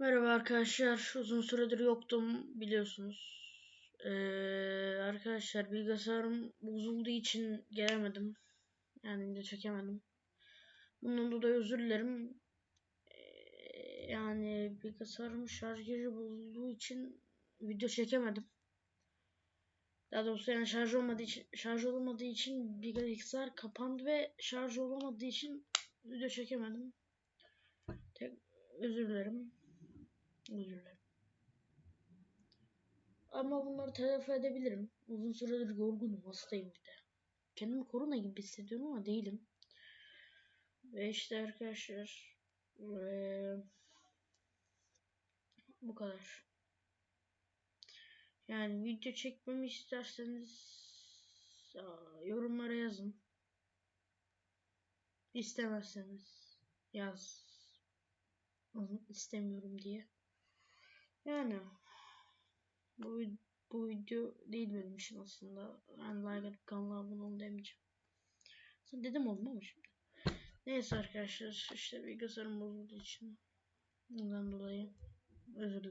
Merhaba arkadaşlar. Uzun süredir yoktum biliyorsunuz. Ee, arkadaşlar bilgisayarım bozulduğu için gelemedim. Yani de çekemedim. Bundan dolayı özür dilerim. Ee, yani bilgisayarım şarjı bozulduğu için video çekemedim. Daha doğrusu yani şarj olmadığı için şarj olmadığı için bilgisayar kapandı ve şarj olamadığı için video çekemedim. Tek özür dilerim. Özür dilerim. Ama bunları telafi edebilirim. Uzun süredir yorgunum, hastayım bir de. Kendimi korona gibi hissediyorum ama değilim. Ve işte arkadaşlar ee, bu kadar. Yani video çekmemi isterseniz aa, yorumlara yazın. İstemezseniz yaz. istemiyorum diye. Yani bu, bu video değil benim için aslında. Ben like kanala abone olun demeyeceğim. Sen dedim olma mı şimdi? Neyse arkadaşlar işte bilgisayarım bozulduğu için. Ondan dolayı özür dilerim.